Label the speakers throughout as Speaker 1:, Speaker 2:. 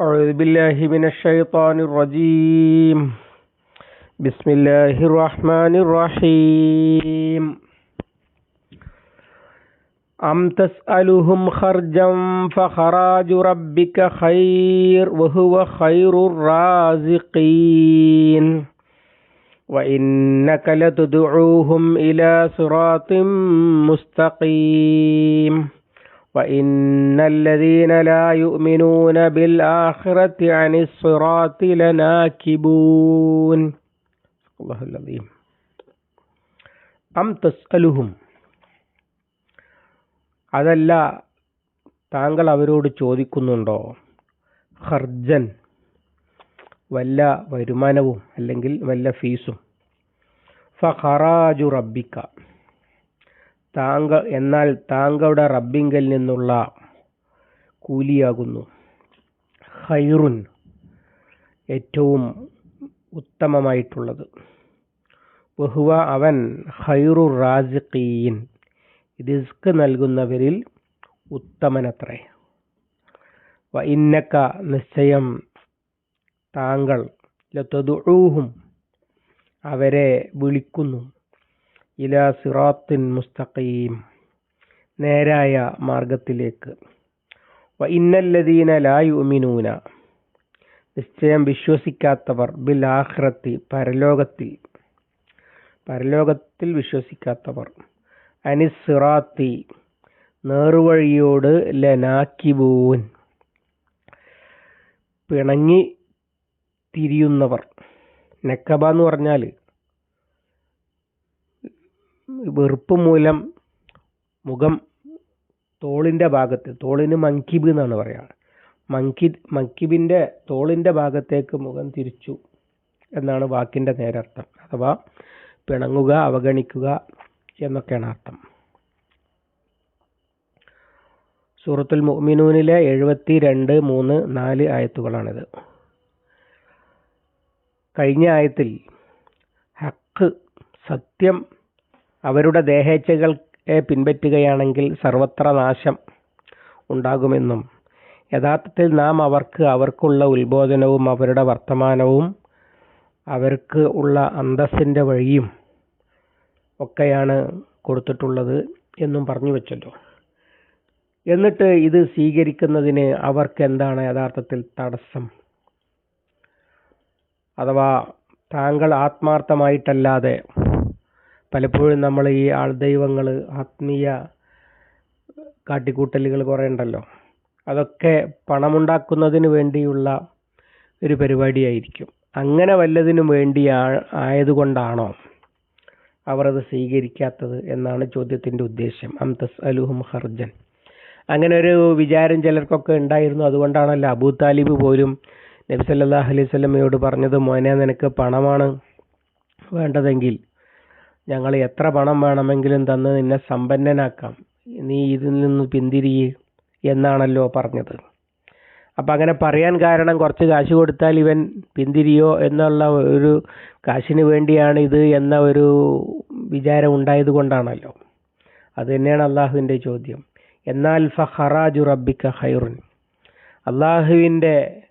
Speaker 1: أعوذ بالله من الشيطان الرجيم. بسم الله الرحمن الرحيم. أم تسألهم خرجا فخراج ربك خير وهو خير الرازقين. وإنك لتدعوهم إلى صراط مستقيم. വഇന്നല്ലദീന ലാ യുഅ്മിനൂന ബിൽ ആഖിറത്തി അനിസ് സിറാത്തി ലനാകിബൂൻ അല്ലാഹുൽ അദീം അം തസ്അലുഹും അതല്ല താങ്കൾ അവരോട് ചോദിക്കുന്നുണ്ടോ? ഹർജൻ വല്ല വരുമാനവും അല്ലെങ്കിൽ വല്ല ഫീസും. ഫഹറാജു റബ്ബിക്ക. താങ്കൾ എന്നാൽ താങ്കളുടെ റബ്ബിങ്കൽ നിന്നുള്ള കൂലിയാകുന്നു. ഹൈറുൻ ഏറ്റവും ഉത്തമമായിട്ടുള്ളത്. ബഹുവ അവൻ ഹൈറു റാസിഖീൻ. റിസ്ക് നൽകുന്നവരിൽ ഉത്തമനത്രേ. വ ഇന്നക്ക നിശ്ചയം താങ്കൾ ലത്തതുഹും അവരെ വിളിക്കുന്നു. ഇല സിറാത്തിൻ മുസ്തഖീം നേരായ മാർഗത്തിലേക്ക് വ ഇന്നല്ലദീന ലായുമിനൂന നിശ്ചയം വിശ്വസിക്കാത്തവർ ബിൽ ആഹ്റത്തി പരലോകത്തിൽ പരലോകത്തിൽ വിശ്വസിക്കാത്തവർ. അനിസിറാത്തി നേറുവഴിയോട് ലനാക്കിബൂൻ പിണങ്ങി തിരിയുന്നവർ. നക്കബ എന്ന് പറഞ്ഞാൽ വെറുപ്പ് മൂലം മുഖം തോളിന്റെ ഭാഗത്ത് തോളിന് മങ്കിബ് എന്നാണ് പറയുക മങ്കി മങ്കിബിന്റെ തോളിന്റെ ഭാഗത്തേക്ക് മുഖം തിരിച്ചു എന്നാണ് വാക്കിന്റെ നേരർത്ഥം. അഥവാ പിണങ്ങുക അവഗണിക്കുക എന്നൊക്കെയാണ് അർത്ഥം. സൂറത്തുൽ മുഅ്മിനൂനിലെ എഴുപത്തി രണ്ട് മൂന്ന് നാല് ആയത്തുകളാണിത്. കഴിഞ്ഞ ആയത്തിൽ ഹക്ക് സത്യം അവരുടെ ദേഹേച്ഛകളെ പിൻപറ്റുകയാണെങ്കിൽ സർവത്ര നാശം ഉണ്ടാകുമെന്നും യഥാർത്ഥത്തിൽ നാം അവർക്ക് അവർക്കുള്ള ഉത്ബോധനവും അവരുടെ വർത്തമാനവും അവർക്ക് ഉള്ള അന്തസ്സിന്റെ വഴിയും ഒക്കെയാണ് കൊടുത്തിട്ടുള്ളത് എന്നും പറഞ്ഞു വെച്ചല്ലോ. എന്നിട്ട് ഇത് സ്വീകരിക്കുന്നതിന് അവർക്ക് എന്താണ് യഥാർത്ഥത്തിൽ തടസ്സം? അഥവാ താങ്കൾ ആത്മാർത്ഥമായിട്ടല്ലാതെ പലപ്പോഴും നമ്മൾ ഈ ആൾ ആൾദൈവങ്ങൾ ആത്മീയ കാട്ടിക്കൂട്ടലുകൾ കുറേ ഉണ്ടല്ലോ. അതൊക്കെ പണമുണ്ടാക്കുന്നതിന് വേണ്ടിയുള്ള ഒരു പരിപാടിയായിരിക്കും. അങ്ങനെ വല്ലതിനും വേണ്ടി ആയതുകൊണ്ടാണോ അവർ അത് സ്വീകരിക്കാത്തത് എന്നാണ് ചോദ്യത്തിന്റെ ഉദ്ദേശ്യം അംതസ് അലുഹും ഹർജൻ. അങ്ങനെ ഒരു വിചാരം ചിലർക്കൊക്കെ ഉണ്ടായിരുന്നു. അതുകൊണ്ടാണല്ലോ അബൂ താലിബ് പോലും നബി സല്ലല്ലാഹു അലൈഹി സ്വലമയോട് പറഞ്ഞത് മോനെ നിനക്ക് പണമാണ് വേണ്ടതെങ്കിൽ ഞങ്ങൾ എത്ര പണം വേണമെങ്കിലും തന്ന് നിന്നെ സമ്പന്നനാക്കാം. നീ ഇതിൽ നിന്ന് പിന്തിരി എന്നാണല്ലോ പറഞ്ഞത്. അപ്പം അങ്ങനെ പറയാൻ കാരണം കുറച്ച് കാശ് കൊടുത്താൽ ഇവൻ പിന്തിരിയോ എന്നുള്ള ഒരു കാശിന് വേണ്ടിയാണ് ഇത് എന്ന ഒരു വിചാരം ഉണ്ടായത് കൊണ്ടാണല്ലോ. അത് തന്നെയാണ് അള്ളാഹുവിന്റെ ചോദ്യം. എന്നാൽ ഫഹറാജു റബ്ബിക്ക ഹൈറുൻ അള്ളാഹുവിന്റെ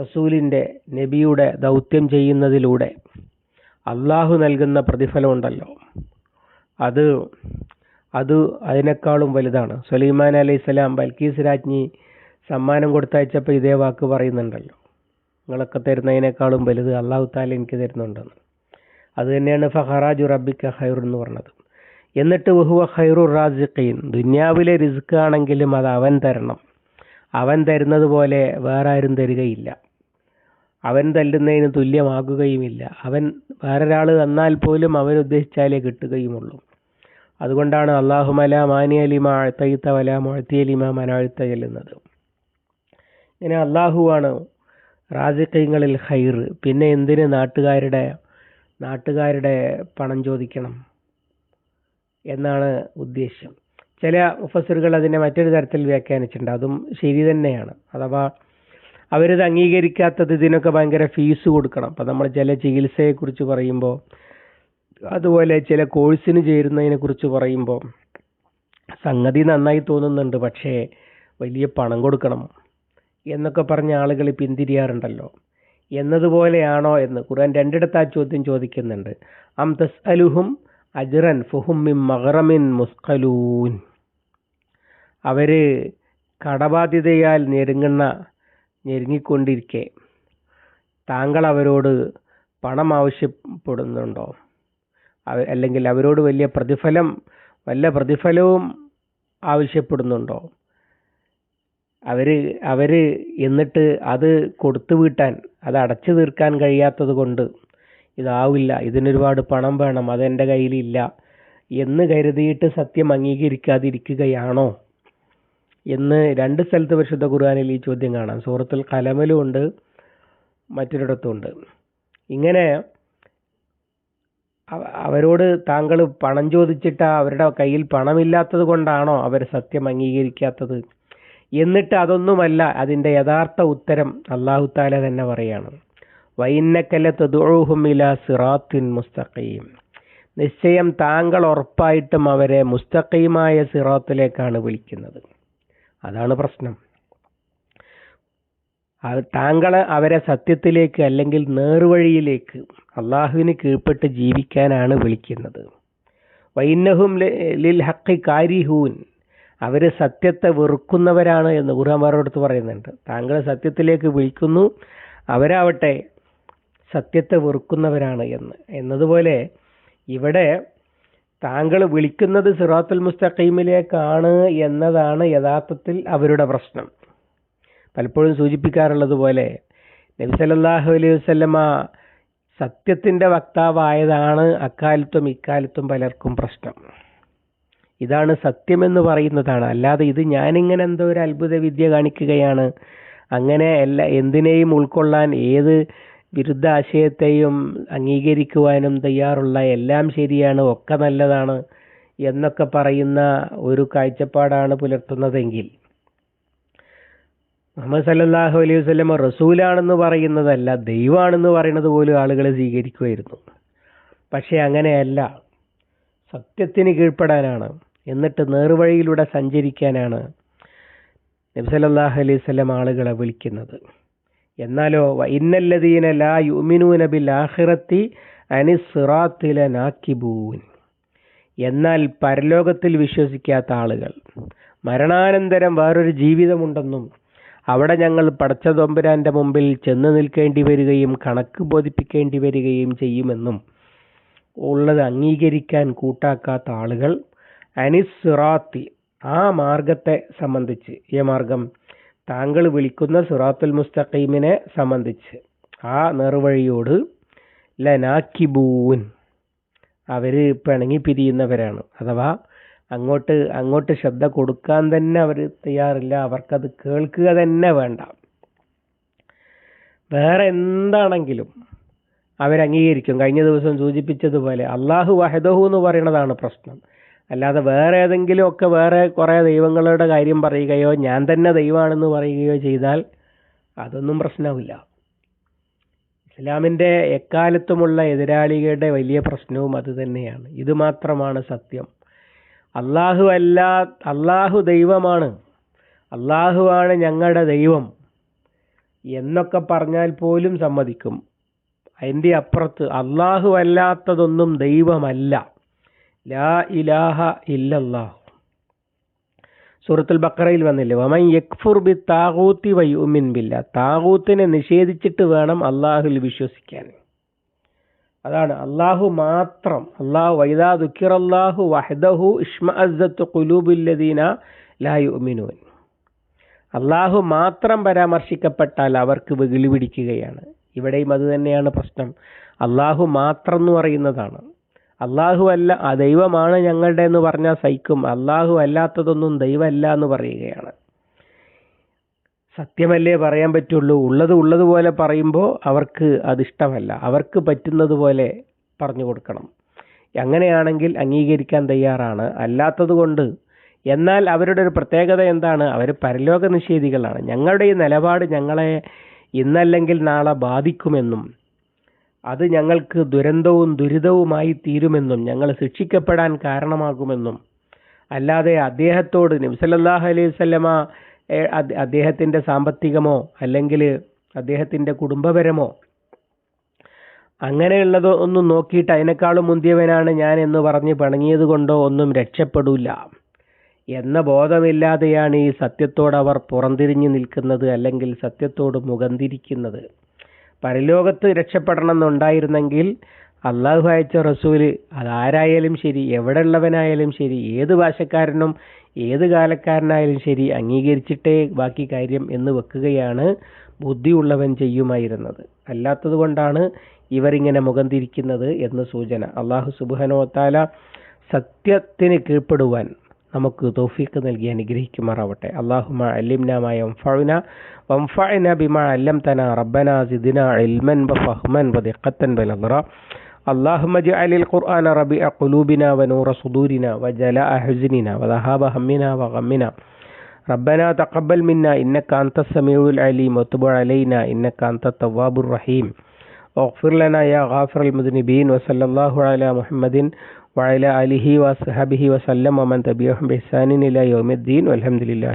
Speaker 1: റസൂലിന്റെ നബിയുടെ ദൗത്യം ചെയ്യുന്നതിലൂടെ അള്ളാഹു നൽകുന്ന പ്രതിഫലമുണ്ടല്ലോ. അത് അത് അതിനേക്കാളും വലുതാണ്. സുലൈമാൻ അലൈഹി സ്വലാം ബൽക്കീസ് രാജ്ഞി സമ്മാനം കൊടുത്തയച്ചപ്പോൾ ഇതേ വാക്ക് പറയുന്നുണ്ടല്ലോ. നിങ്ങളൊക്കെ തരുന്നതിനേക്കാളും വലുത് അള്ളാഹു താല എനിക്ക് തരുന്നുണ്ടെന്ന്. അത് തന്നെയാണ് ഫഹറാജു റബിക്ക ഹൈർ എന്ന് പറഞ്ഞത്. എന്നിട്ട് വഹുവ ഖൈറു റാസിഖീൻ. ദുന്യാവിലെ റിസ്ക് ആണെങ്കിലും അത് അവൻ തരണം. അവൻ തരുന്നത് പോലെ വേറെ ആരും തരികയില്ല. അവൻ തല്ലുന്നതിന് തുല്യമാകുകയുമില്ല. അവൻ വേറൊരാൾ തന്നാൽ പോലും അവൻ ഉദ്ദേശിച്ചാലേ കിട്ടുകയുമുള്ളൂ. അതുകൊണ്ടാണ് അള്ളാഹുമല മാനിയലിമ അഴ്ത്തയിത്ത വല മുഴത്തിയലിമ മനാഴ്ത്ത ചെല്ലുന്നത്. ഇങ്ങനെ അള്ളാഹുവാണ് റാസിഖ്യങ്ങളിൽ ഹൈർ പിന്നെ എന്തിന് നാട്ടുകാരുടെ നാട്ടുകാരുടെ പണം ചോദിക്കണം എന്നാണ് ഉദ്ദേശ്യം ചില മുഫസറുകൾ അതിനെ മറ്റൊരു തരത്തിൽ വ്യാഖ്യാനിച്ചിട്ടുണ്ട്. അതും ശരി തന്നെയാണ്. അഥവാ അവരിത് അംഗീകരിക്കാത്തത് ഇതിനൊക്കെ ഭയങ്കര ഫീസ് കൊടുക്കണം. അപ്പം നമ്മൾ ചില ചികിത്സയെക്കുറിച്ച് പറയുമ്പോൾ അതുപോലെ ചില കോഴ്സിന് ചേരുന്നതിനെ കുറിച്ച് പറയുമ്പോൾ സംഗതി നന്നായി തോന്നുന്നുണ്ട് പക്ഷേ വലിയ പണം കൊടുക്കണം എന്നൊക്കെ പറഞ്ഞ ആളുകൾ പിന്തിരിയാറുണ്ടല്ലോ. എന്നതുപോലെയാണോ എന്ന് ഖുർആൻ രണ്ടിടത്ത് ആ ചോദ്യം ചോദിക്കുന്നുണ്ട്. അം തസ് അലുഹും അജ്റൻ ഫുഹും മിൻ മഗ്റമിൻ മുസ്കലൂൻ അവർ കടബാധ്യതയാൽ ഞെരുങ്ങുന്ന ഞെരുങ്ങിക്കൊണ്ടിരിക്കെ. താങ്കൾ അവരോട് പണം ആവശ്യപ്പെടുന്നുണ്ടോ? അല്ലെങ്കിൽ അവരോട് വലിയ പ്രതിഫലം വല്ല പ്രതിഫലവും ആവശ്യപ്പെടുന്നുണ്ടോ? അവർ അവർ എന്നിട്ട് അത് കൊടുത്തു വീട്ടാൻ അത് അടച്ചു തീർക്കാൻ കഴിയാത്തത് കൊണ്ട് ഇതാവില്ല ഇതിനൊരുപാട് പണം വേണം അതെന്റെ കയ്യിലില്ല എന്ന് കരുതിയിട്ട് സത്യം അംഗീകരിക്കാതിരിക്കുകയാണോ? എന്ന് രണ്ട് സ്ഥലത്ത് പരിശുദ്ധ ഖുർആനിൽ ഈ ചോദ്യം കാണാം. സൂറത്തുൽ കലമലും ഉണ്ട് മറ്റൊരിടത്തും ഉണ്ട് ഇങ്ങനെ അവരോട് താങ്കൾ പണം ചോദിച്ചിട്ട് അവരുടെ കയ്യിൽ പണമില്ലാത്തത് കൊണ്ടാണോ അവർ സത്യം അംഗീകരിക്കാത്തത്? എന്നിട്ട് അതൊന്നുമല്ല അതിന്റെ യഥാർത്ഥ ഉത്തരം അള്ളാഹു താല തന്നെ പറയാണ്. വൈന്നക്കല്ല തൊതുഴുഹുമില സിറാത്തിൻ മുസ്തഖീം. നിശ്ചയം താങ്കൾ ഉറപ്പായിട്ടും അവരെ മുസ്തഖീമായ സിറാത്തിലേക്കാണ് വിളിക്കുന്നത്. അതാണ് പ്രശ്നം. താങ്കളെ അവരെ സത്യത്തിലേക്ക് അല്ലെങ്കിൽ നേർവഴിയിലേക്ക് അള്ളാഹുവിന് കീഴ്പ്പെട്ട് ജീവിക്കാനാണ് വിളിക്കുന്നത്. വൈന്നഹും ലിൽ ഹക്കി കാരിഹൂൻ. അവർ സത്യത്തെ വെറുക്കുന്നവരാണ് എന്ന് ഖുർആൻമാരോടത്ത് പറയുന്നുണ്ട്. താങ്കൾ സത്യത്തിലേക്ക് വിളിക്കുന്നു അവരാവട്ടെ സത്യത്തെ വെറുക്കുന്നവരാണ് എന്ന്. എന്നതുപോലെ ഇവിടെ താങ്കൾ വിളിക്കുന്നത് സിറാത്തുൽ മുസ്തഖീമിലേക്കാണ് എന്നതാണ് യഥാർത്ഥത്തിൽ അവരുടെ പ്രശ്നം. പലപ്പോഴും സൂചിപ്പിക്കാറുള്ളത് പോലെ നബി സല്ലല്ലാഹു അലൈഹി വസല്ലമ സത്യത്തിന്റെ വക്താവായതാണ് അക്കാലത്തും ഇക്കാലത്തും പലർക്കും പ്രശ്നം. ഇതാണ് സത്യമെന്ന് പറയുന്നതാണ്. അല്ലാതെ ഇത് ഞാനിങ്ങനെ എന്തോ ഒരു അത്ഭുത വിദ്യ കാണിക്കുകയാണ്. അങ്ങനെ എല്ലാ എന്തിനേയും ഉൾക്കൊള്ളാൻ ഏത് വിരുദ്ധ ആശയത്തെയും അംഗീകരിക്കുവാനും തയ്യാറുള്ള എല്ലാം ശരിയാണ് ഒക്കെ നല്ലതാണ് എന്നൊക്കെ പറയുന്ന ഒരു കാഴ്ചപ്പാടാണ് പുലർത്തുന്നതെങ്കിൽ. മുഹമ്മദ് സല്ലല്ലാഹു അലൈഹി വസ്ലമ റസൂലാണെന്ന് പറയുന്നതല്ല ദൈവമാണെന്ന് പറയുന്നത് പോലും ആളുകൾ സ്വീകരിക്കുമായിരുന്നു. പക്ഷെ അങ്ങനെയല്ല. സത്യത്തിന് കീഴ്പ്പെടാനാണ്. എന്നിട്ട് നേർവഴിയിലൂടെ സഞ്ചരിക്കാനാണ് നബി സല്ലല്ലാഹു അലൈഹി വസല്ലം ആളുകളെ വിളിക്കുന്നത്. എന്നാലോ വ ഇന്നല്ലദീന ലാ യുമിനൂന ബിൽ അനി സിറാത്തില നാക്കിബൂൻ എന്നാൽ പരലോകത്തിൽ വിശ്വസിക്കാത്ത ആളുകൾ മരണാനന്തരം വേറൊരു ജീവിതമുണ്ടെന്നും അവിടെ ഞങ്ങൾ പടച്ച തൊമ്പുരാന്റെ മുമ്പിൽ ചെന്ന് നിൽക്കേണ്ടി വരികയും കണക്ക് ബോധിപ്പിക്കേണ്ടി വരികയും ചെയ്യുമെന്നും ഉള്ളത് അംഗീകരിക്കാൻ കൂട്ടാക്കാത്ത ആളുകൾ അനിസ്റാത്തി ആ മാർഗത്തെ സംബന്ധിച്ച് ഈ മാർഗം താങ്കൾ വിളിക്കുന്ന സുറാത്തുൽ മുസ്തഖീമിനെ സംബന്ധിച്ച് ആ നേർവഴിയോട് ലനാക്കിബൂൻ. അവർ പിണങ്ങി പിരിയുന്നവരാണ്. അഥവാ അങ്ങോട്ട് അങ്ങോട്ട് ശ്രദ്ധ കൊടുക്കാൻ തന്നെ അവർ തയ്യാറില്ല. അവർക്കത് കേൾക്കുക തന്നെ വേണ്ട. വേറെ എന്താണെങ്കിലും അവരംഗീകരിക്കും. കഴിഞ്ഞ ദിവസം സൂചിപ്പിച്ചതുപോലെ അള്ളാഹു വഹദഹു എന്ന് പറയുന്നതാണ് പ്രശ്നം. അല്ലാതെ വേറെ ഏതെങ്കിലും ഒക്കെ വേറെ കുറേ ദൈവങ്ങളുടെ കാര്യം പറയുകയോ ഞാൻ തന്നെ ദൈവമാണെന്ന് പറയുകയോ ചെയ്താൽ അതൊന്നും പ്രശ്നമില്ല. ഇസ്ലാമിന്റെ എക്കാലത്തുമുള്ള എതിരാളികളുടെ വലിയ പ്രശ്നവും അത് തന്നെയാണ്. ഇത് മാത്രമാണ് സത്യം. അള്ളാഹു അല്ല അള്ളാഹു ദൈവമാണ്. അള്ളാഹുവാണ് ഞങ്ങളുടെ ദൈവം എന്നൊക്കെ പറഞ്ഞാൽ പോലും സമ്മതിക്കും. അതിന്റെ അപ്പുറത്ത് അള്ളാഹു അല്ലാത്തതൊന്നും ദൈവമല്ല. ലാ ഇലാഹ ഇല്ലല്ലാഹ്. സൂറത്തുൽ ബക്കറയിൽ വന്നില്ലേ? വമൻ യക്ഫുർ ബി താകൂത്തി ഉമിൻ ബില്ല. താകൂത്തിനെ നിഷേധിച്ചിട്ട് വേണം അള്ളാഹുൽ വിശ്വസിക്കാൻ. അതാണ് അള്ളാഹു മാത്രം അള്ളാഹു വൈദാ ദുഃഖിറല്ലാഹു വഹദഹു ഇഷ്മ അസത്ത് കുലൂബുല്ലദീന ലായു യുമിനൂൻ അള്ളാഹു മാത്രം പരാമർശിക്കപ്പെട്ടാൽ അവർക്ക് വെകിളി പിടിക്കുകയാണ്. ഇവിടെയും അത് തന്നെയാണ് പ്രശ്നം. അള്ളാഹു മാത്രം എന്ന് പറയുന്നതാണ്. അള്ളാഹു അല്ല ആ ദൈവമാണ് ഞങ്ങളുടെ എന്ന് പറഞ്ഞാൽ സഹിക്കും. അള്ളാഹു അല്ലാത്തതൊന്നും ദൈവമല്ല എന്ന് പറയുകയാണ്. സത്യമല്ലേ പറയാൻ പറ്റുള്ളൂ. ഉള്ളത് ഉള്ളതുപോലെ പറയുമ്പോൾ അവർക്ക് അതിഷ്ടമല്ല. അവർക്ക് പറ്റുന്നത് പോലെ പറഞ്ഞു കൊടുക്കണം. അങ്ങനെയാണെങ്കിൽ അംഗീകരിക്കാൻ തയ്യാറാണ്. അല്ലാത്തത് കൊണ്ട് എന്നാൽ അവരുടെ ഒരു പ്രത്യേകത എന്താണ്? അവർ പരലോക നിഷേധികളാണ്. ഞങ്ങളുടെ ഈ നിലപാട് ഞങ്ങളെ ഇന്നല്ലെങ്കിൽ നാളെ ബാധിക്കുമെന്നും അത് ഞങ്ങൾക്ക് ദുരന്തവും ദുരിതവുമായി തീരുമെന്നും ഞങ്ങൾ ശിക്ഷിക്കപ്പെടാൻ കാരണമാകുമെന്നും. അല്ലാതെ അദ്ദേഹത്തോട് നബ്സല്ലാഹു അലൈഹി സ്വല്ലമ അദ്ദേഹത്തിന്റെ സാമ്പത്തികമോ അല്ലെങ്കിൽ അദ്ദേഹത്തിന്റെ കുടുംബപരമോ അങ്ങനെയുള്ളത് ഒന്നും നോക്കിയിട്ട് അതിനേക്കാളും മുന്തിയവനാണ് ഞാൻ എന്ന് പറഞ്ഞ് പിണങ്ങിയത് കൊണ്ടോ ഒന്നും രക്ഷപ്പെടില്ല എന്ന ബോധമില്ലാതെയാണ് ഈ സത്യത്തോട് അവർ പുറംതിരിഞ്ഞു നിൽക്കുന്നത് അല്ലെങ്കിൽ സത്യത്തോട് മുഖം തിരിക്കുന്നത്. പരലോകത്ത് രക്ഷപ്പെടണം എന്നുണ്ടായിരുന്നെങ്കിൽ അള്ളാഹു അയച്ച റസൂൽ അതാരായാലും ശരി എവിടെ ഉള്ളവനായാലും ശരി ഏത് ഭാഷക്കാരനും ഏത് കാലക്കാരനായാലും ശരി അംഗീകരിച്ചിട്ടേ ബാക്കി കാര്യം എന്ന് വെക്കുകയാണ് ബുദ്ധിയുള്ളവൻ ചെയ്യുമായിരുന്നത്. അല്ലാത്തത് കൊണ്ടാണ് ഇവരിങ്ങനെ മുഖം തിരിക്കുന്നത് എന്ന് സൂചന. അള്ളാഹു സുബുഹനോത്താല സത്യത്തിന് കീഴ്പ്പെടുവാൻ നമുക്ക് തൗഫീഖ് നൽകി അനുഗ്രഹിക്കുമാറാവട്ടെ അള്ളാഹുമ അല്ലിംനാമായ വംഫഅന വംഫഅന ബിമാ അല്ലംതന റബ്ബന സിദ്ന ഇൽമൻ വഫഹ്മൻ വദിഖത്തൻ വനദ്റ اللهم اجعل القرآن ربيع قلوبنا ونور صدورنا وجلاء حزننا وذهاب همنا وغمنا ربنا تقبل منا إنك أنت السميع العليم وتب علينا إنك أنت التواب الرحيم واغفر لنا يا غافر المذنبين وصلى الله على محمد وعلى آله وصحبه وسلم ومن تبعهم بإحسان إلى يوم الدين والحمد لله